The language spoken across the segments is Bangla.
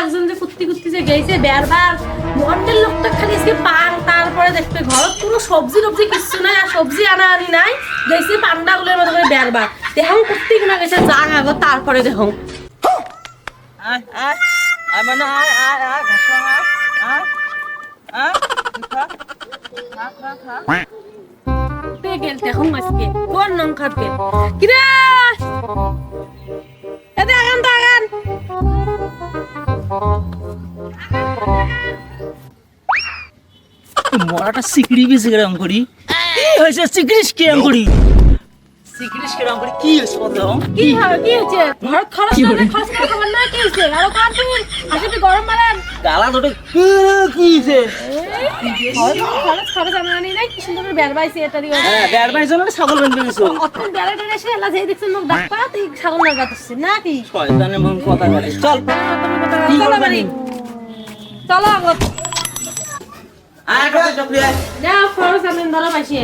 একজন যে যে খালি তারপরে দেখবে ঘরত কোনো সবজি টবজি কিছু নাই আর সবজি আনা আনি নাই গেছে পান্ডা গুলোর মতো করে বেরবার দেখুন কুত্তি গুনা গেছে যা আগো তারপরে দেখুন আয় আয় আয় মানে আয় আয় আয় ঘাসা আয় আয় আয় খা খা খা খা পে গেল দেখুন আজকে কোন নং খাবে কিরে? এতে আগান তো মরাটা সিকড়ি বেশি করি। কি হয়েছে সিকড়িস কিরম করি? কিরম করি কি হবে? কি হচ্ছে ঘর খরচ করে খরচ করে খাবার না কি হচ্ছে আরও কাম দিন আসলে গরম মারেন গালা ধরে কি কি হয়েছে? খরচ খরচ আমরা আনি নাই কি সুন্দর বের বাইছে এটারই হ্যাঁ বেড় বাড়ি জন্য ছাগল বেঁধে গেছো অতক্ষণ বেড়া টেড়ে এসে এলা যেই দেখছেন মুখ ডাক্তার তুই ছাগল না গাতাচ্ছে না কি শয়তানের মন কথা বলে। চল। চলো বাড়ি। চলো আগত আয় কাছে চকরি আয় না খরচ আমি ধরো পাইছি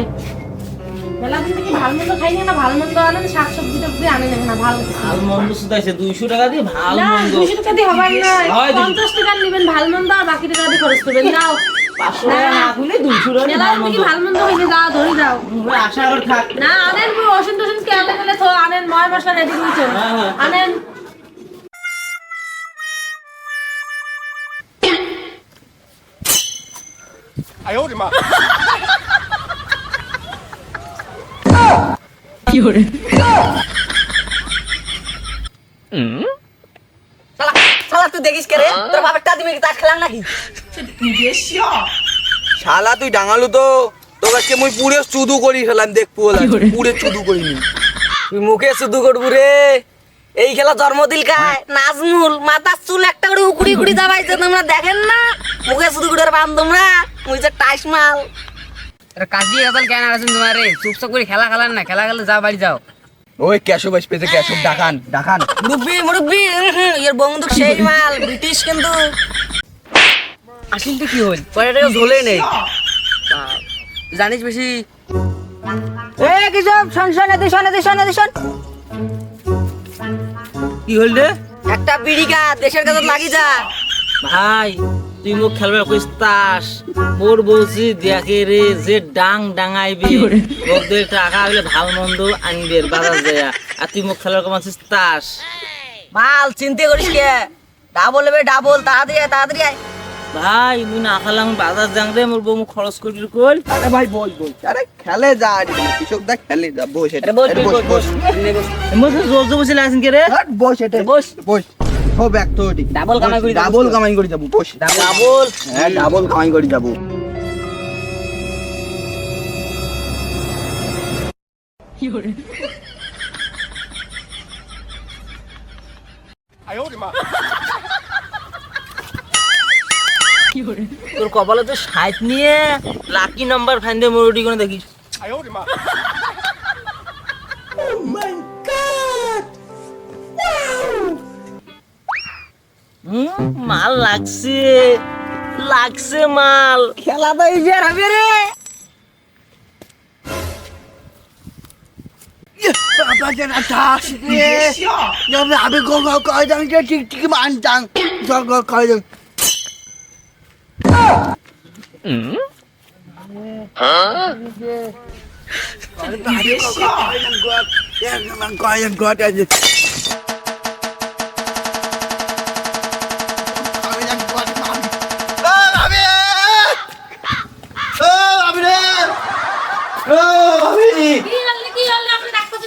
বেলা দিন থেকে ভালো মন্দ খাই না ভালো মন্দ আনেন শাক সবজি টবজি আনে না ভালো ভালো মন্দ শুধাইছে দুইশো টাকা দিয়ে ভালো না মন্দ। দুশো টাকা দিয়ে হবার না পঞ্চাশ টাকা নেবেন ভালো মন্দ আর বাকি টাকা দিয়ে খরচ করবেন নাও পাঁচশো টাকা না খুলে দুইশো টাকা দিয়ে মেলা ভালো মন্দ থেকে ভালো মন্দ হয়েছে যাও ধরে যাও আশা করে থাক না আনেন টষুধ কেটে গেলে তো আনেন ময় মশলা রেডি হ্যাঁ, হ্যাঁ। আনেন শালা শালা তুই দেখিস কে রে? তোর বাপেরটা দিবি তাস খেলাম নাকি? শালা তুই ডাঙালু তো। তোর আজকে মুই পুরে চুদু করি ফেলাম দেখব পুরে চুদু করিনি। তুই মুখে শুধু করবু রে। এই খেলা জন্মদিল খায় নাজমুল মাথার চুল একটা করে উকুড়ি উকুড়ি যাবাইছে তোমরা দেখেন না? মুখে শুধু করে পান তোমরা? মুই যে টাইস মাল। কাজী গাছাল কেন আছেন তোমার রে? চুপচাপ করে খেলা খেলান না খেলা খেলে যাও বাড়ি যাও। ওই ক্যাশব আসবে ক্যাশব ডাকান ডাকান। মুরব্বি মুরব্বি এর বন্দুক সেই মাল ব্রিটিশ কিন্তু। আসিল তো কি হল? পরে এটা ঝোলে নেই। আহ, জানিস বেশি? এ কি সব শোন শোন এদি শোন এদি শোন এদি শোন। কি হল রে? একটা বিড়ি গা দেশের কাছে লাগি যা। ভাই তুই মোক খেলবার কইস তাস মোর বলছি দেখে রে যে ডাং ডাঙাইবি ওদের টাকা হইলে ভালো মন্দ আনবে বাজার যায়। আর তুই মোক খেলবার কমাছিস তাস মাল চিন্তা করিস কে? ডাবল হবে ডাবল তাড়াতাড়ি আয় তাড়াতাড়ি আয়। ভাই মুই না খেলাম বাজার যাং রে মোর বউ মোক খরচ করি কই? আরে ভাই বল বল। আরে খেলে যা আরে কৃষক দা খেলে যা বস এটা বস, বস, বস, মোর জোর জোর বসে লাগছেন কে রে? হাট, বস এটা বস। বস। সব এক তো ঠিক কামাই করি ডাবল কামাই করে যাব ডাবল। হ্যাঁ ডাবল কামাই করে যাব। তোর কপালে তো সাইট নিয়ে লাকি নাম্বার ফাইন্দে মোরটি করে দেখিস। মাল লাগছে লাগছে মাল খেলা তো ইজিয়ার হবে রে আমি কয়জন ঠিক ঠিক মানতাম কয়জন কয়জন কয়জন কি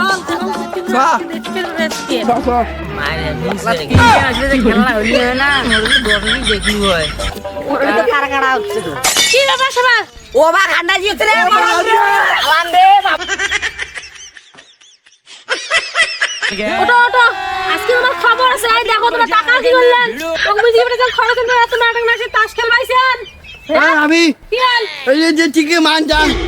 ভাই ওই লোকে বিটিয়ে গেছে দাদি বিবিড়ি খায় ওটাও না এই তুই বুঝছি, বুঝছি। সকাল করে মিছিল কর সত্যি তো? হ্যাঁ, তুই- মুই খরচ করে টাকা সে টাকা দিয়ে তাস খেলবাইছি নাকি হ্যাঁ, হ্যাঁ। আজকে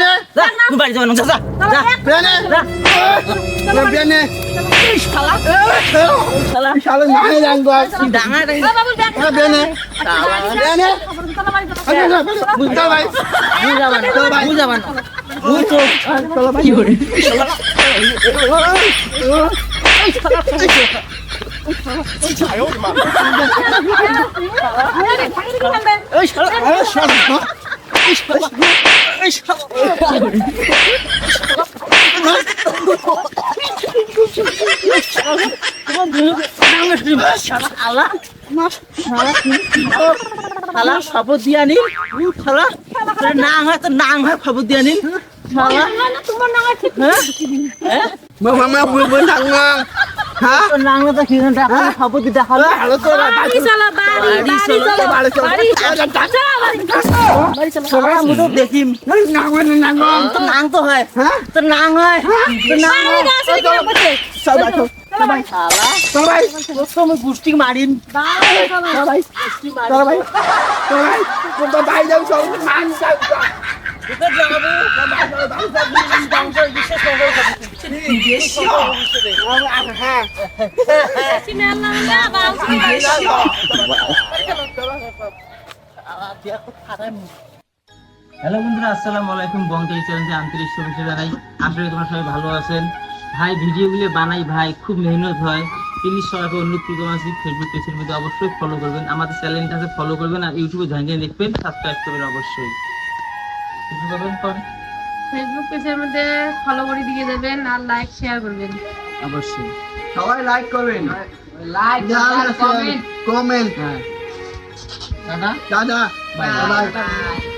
না তুই তো চল শালা এই শালা এই শালা শালা শালা শপথ দিয়া নিন শালা তোর নাং হয় হয় তোমার নাম আছে। মামা মামা বুই বুই থাকমা হ্যাঁ তোর নাং তো কি টাকা খবর দিতে হবে হ্যালো তো বাড়ি চলো, বাড়ি, বাড়ি চলো, বাড়ি চলো। বাড়ি, চলো, বাড়ি, বাড়ি চলো। শালা মুটো দেখিম নাগো নাগো নাং তো হয়? হ্যাঁ তোর নাং হয় তোর নাং হয় তোর তো গুষ্টি ভাই চল ভাই তো ভাই যাও চল মান যাও হ্যালো বন্ধুরা, আসসালামু আলাইকুম। বঙ্গে চ্যানেলে আন্তরিক শুভেচ্ছা জানাই। করি তোমরা সবাই ভালো আছেন। ভাই, ভিডিওগুলো বানাই ভাই, খুব মেহনত হয়। প্লিজ সবাইকে অনুরোধ করব আমার ফেসবুক পেজের মধ্যে অবশ্যই ফলো করবেন। আমাদের চ্যানেলটাকে ফলো করবেন আর ইউটিউবে ঝাঁঝিয়ে দেখবেন সাবস্ক্রাইব করবেন অবশ্যই। করবেন? ফেসবুক পেজের মধ্যে ফলো করে দিয়ে দেবেন আর লাইক শেয়ার করবেন। অবশ্যই। সবাই লাইক করবেন। লাইক কমেন্ট কমেন্ট হ্যাঁ। দাদা দাদা বাই বাই